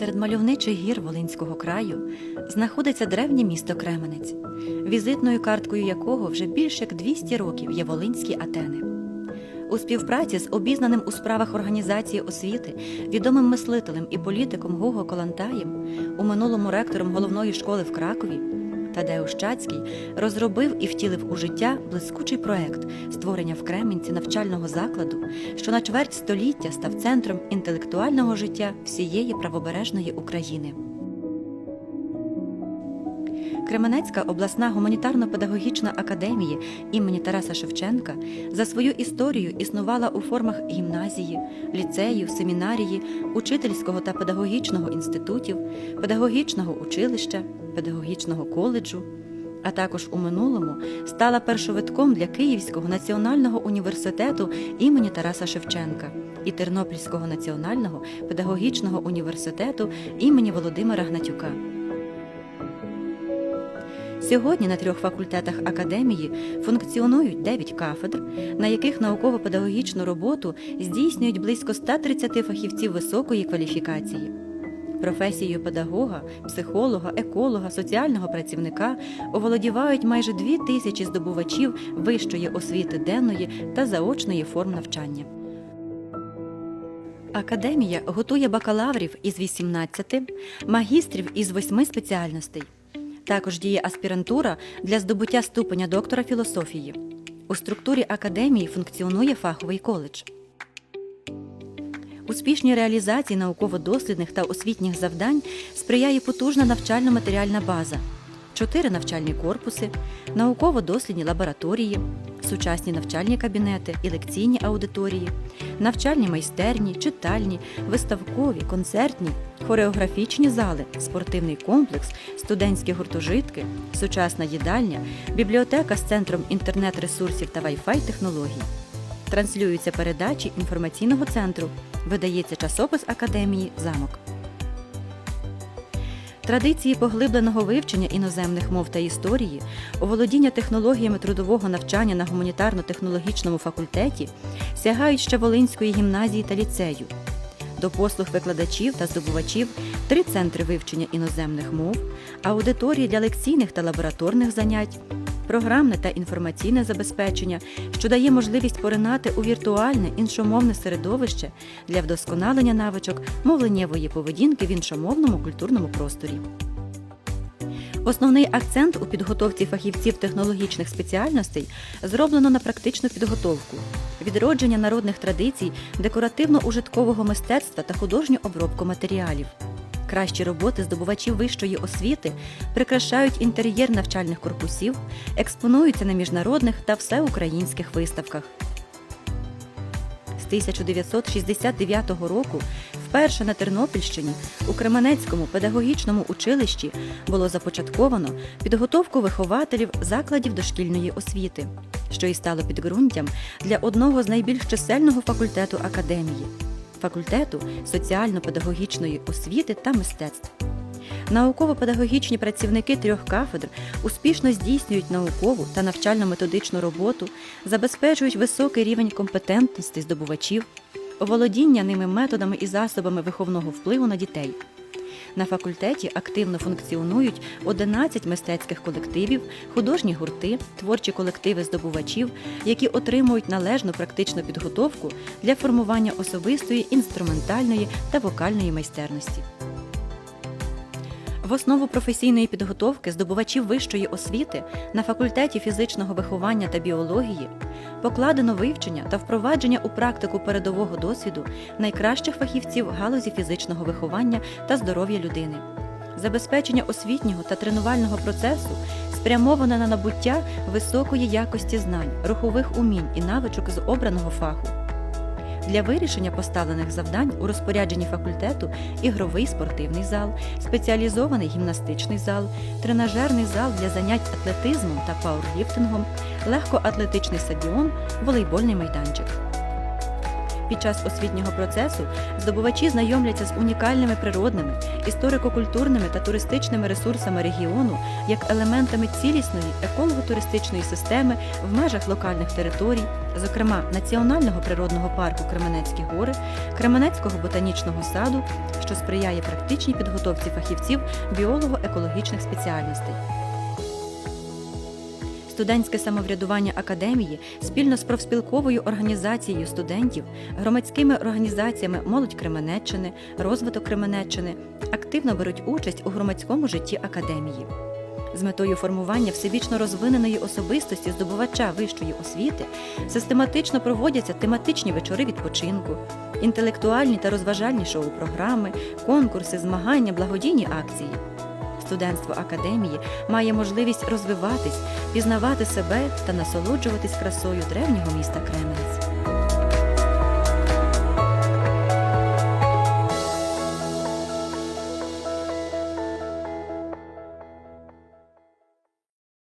Серед мальовничих гір Волинського краю знаходиться древнє місто Кременець, візитною карткою якого вже більше як 200 років є Волинські Атени. У співпраці з обізнаним у справах організації освіти, відомим мислителем і політиком Гого Колантаєм, у минулому ректором головної школи в Кракові, Тадеуш Чацький розробив і втілив у життя блискучий проект створення в Кременці навчального закладу, що на чверть століття став центром інтелектуального життя всієї правобережної України. Кременецька обласна гуманітарно-педагогічна академія імені Тараса Шевченка за свою історію існувала у формах гімназії, ліцею, семінарії, учительського та педагогічного інститутів, педагогічного училища, педагогічного коледжу, а також у минулому стала першовитком для Київського національного університету імені Тараса Шевченка і Тернопільського національного педагогічного університету імені Володимира Гнатюка. Сьогодні на трьох факультетах академії функціонують 9 кафедр, на яких науково-педагогічну роботу здійснюють близько 130 фахівців високої кваліфікації. Професією педагога, психолога, еколога, соціального працівника оволодівають майже дві тисячі здобувачів вищої освіти денної та заочної форм навчання. Академія готує бакалаврів із 18, магістрів із 8 спеціальностей. Також діє аспірантура для здобуття ступеня доктора філософії. У структурі академії функціонує фаховий коледж. Успішній реалізації науково-дослідних та освітніх завдань сприяє потужна навчально-матеріальна база, чотири навчальні корпуси, науково-дослідні лабораторії, сучасні навчальні кабінети і лекційні аудиторії, навчальні майстерні, читальні, виставкові, концертні, хореографічні зали, спортивний комплекс, студентські гуртожитки, сучасна їдальня, бібліотека з центром інтернет-ресурсів та Wi-Fi технологій. Транслюються передачі інформаційного центру, видається часопис академії Замок. Традиції поглибленого вивчення іноземних мов та історії, оволодіння технологіями трудового навчання на гуманітарно-технологічному факультеті сягають ще Волинської гімназії та ліцею. До послуг викладачів та здобувачів три центри вивчення іноземних мов, аудиторії для лекційних та лабораторних занять, програмне та інформаційне забезпечення, що дає можливість поринати у віртуальне іншомовне середовище для вдосконалення навичок мовленнєвої поведінки в іншомовному культурному просторі. Основний акцент у підготовці фахівців технологічних спеціальностей зроблено на практичну підготовку, відродження народних традицій, декоративно-ужиткового мистецтва та художню обробку матеріалів. Кращі роботи здобувачів вищої освіти прикрашають інтер'єр навчальних корпусів, експонуються на міжнародних та всеукраїнських виставках. З 1969 року вперше на Тернопільщині у Кременецькому педагогічному училищі було започатковано підготовку вихователів закладів дошкільної освіти, що і стало підґрунтям для одного з найбільш чисельного факультету академії факультету соціально-педагогічної освіти та мистецтв. Науково-педагогічні працівники трьох кафедр успішно здійснюють наукову та навчально-методичну роботу, забезпечують високий рівень компетентності здобувачів, оволодіння ними методами і засобами виховного впливу на дітей. На факультеті активно функціонують 11 мистецьких колективів, художні гурти, творчі колективи здобувачів, які отримують належну практичну підготовку для формування особистої, інструментальної та вокальної майстерності. В основу професійної підготовки здобувачів вищої освіти на факультеті фізичного виховання та біології покладено вивчення та впровадження у практику передового досвіду найкращих фахівців галузі фізичного виховання та здоров'я людини, забезпечення освітнього та тренувального процесу спрямоване на набуття високої якості знань, рухових умінь і навичок з обраного фаху. Для вирішення поставлених завдань у розпорядженні факультету ігровий спортивний зал, спеціалізований гімнастичний зал, тренажерний зал для занять атлетизмом та пауерліфтингом, легкоатлетичний стадіон, волейбольний майданчик. Під час освітнього процесу здобувачі знайомляться з унікальними природними, історико-культурними та туристичними ресурсами регіону як елементами цілісної еколого-туристичної системи в межах локальних територій, зокрема Національного природного парку Кременецькі гори, Кременецького ботанічного саду, що сприяє практичній підготовці фахівців біолого-екологічних спеціальностей. Студентське самоврядування академії спільно з профспілковою організацією студентів, громадськими організаціями Молодь Кременеччини, Розвиток Кременеччини активно беруть участь у громадському житті академії. З метою формування всебічно розвиненої особистості здобувача вищої освіти систематично проводяться тематичні вечори відпочинку, інтелектуальні та розважальні шоу-програми, конкурси, змагання, благодійні акції. Студентство академії має можливість розвиватись, пізнавати себе та насолоджуватись красою древнього міста Кременець.